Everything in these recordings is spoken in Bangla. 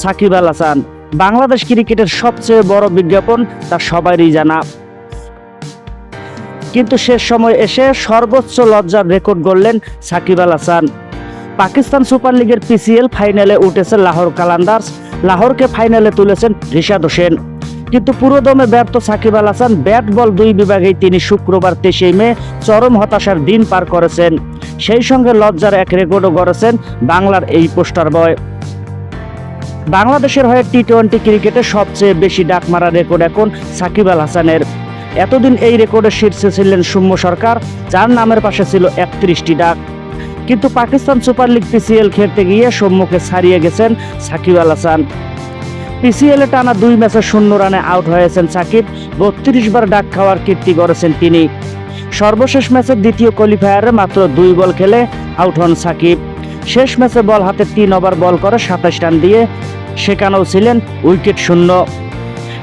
সাকিব আল হাসান। বাংলাদেশ ক্রিকেটের সবচেয়ে বড় বিজ্ঞাপন তা সবারই জানা। কিন্তু শেষ সময় এসে সর্বোচ্চ লজ্জার রেকর্ড গড়লেন সাকিব আল হাসান। পাকিস্তান সুপার লিগের পিসিএল ফাইনালে উঠেছে লাহোর কালান্দার্স। লাহোরকে ফাইনালে তুলেছেন রিশাদ হোসেন। কিন্তু পুরোদমে ব্যর্থ সাকিব আল হাসান ব্যাট বল দুই বিভাগেই তিনি শুক্রবার তেইশে মে চরম হতাশার দিন পার করেছেন। সেই সঙ্গে লজ্জার এক রেকর্ডও গড়েছেন বাংলার এই পোস্টার বয়। বাংলাদেশের হয়ে টি টোয়েন্টি ক্রিকেটে সবচেয়ে বেশি ডাক মারা রেকর্ড এখন সাকিব আল হাসানের। এতদিন এই রেকর্ডের শীর্ষে ছিলেন সৌম্য সরকার, যার নামের পাশে ছিল একত্রিশটি ডাক। কিন্তু পাকিস্তান সুপার লিগ পিসিএল খেলতে গিয়ে সৌম্যকে ছাড়িয়ে গেছেন সাকিব আল হাসান। পিসিএলে টানা দুই ম্যাচে শূন্য রানে আউট হয়েছেন সাকিব, বত্রিশ বার ডাক খাওয়ার কীর্তি করেছেন তিনি। সর্বশেষ ম্যাচের দ্বিতীয় কোয়ালিফায়ারে মাত্র দুই বল খেলে আউট হন সাকিব। শেষ ম্যাচে বল হাতে তিন ওভার বল করে সাতাশ রান দিয়ে সেখানেও ছিলেন উইকেট শূন্য।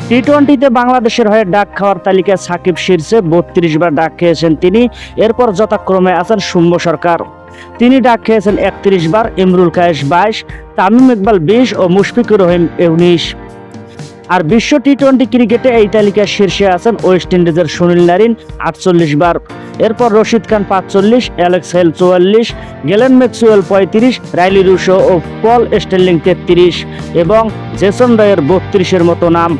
টি টোয়েন্টিতে বাংলাদেশের হয়ে ডাক খাওয়ার তালিকায় সাকিব শীর্ষে বত্রিশ বার ডাক খেয়েছেন তিনি, এরপর যথাক্রমে আছেন শুম্ভ সরকার। তিনি ডাক খেয়েছেন একত্রিশ বার, ইমরুল কায়েস বাইশ, তামিম ইকবাল বিশ ও মুশফিকুর রহিম উনিশ। আর বিশ্ব টি টোয়েন্টি ক্রিকেটে এই তালিকায় শীর্ষে আছেন ওয়েস্ট ইন্ডিজের সুনীল নারিন আটচল্লিশ বার। এরপর রশিদ খান পাঁচচল্লিশ, অ্যালেক্স হেল চুয়াল্লিশ, গেলেন ম্যাক্সুয়েল পঁয়ত্রিশ, রাইলি রুশো ও পল স্টেলিং তেত্রিশ এবং জেসন রায়ের বত্রিশের মতো নাম।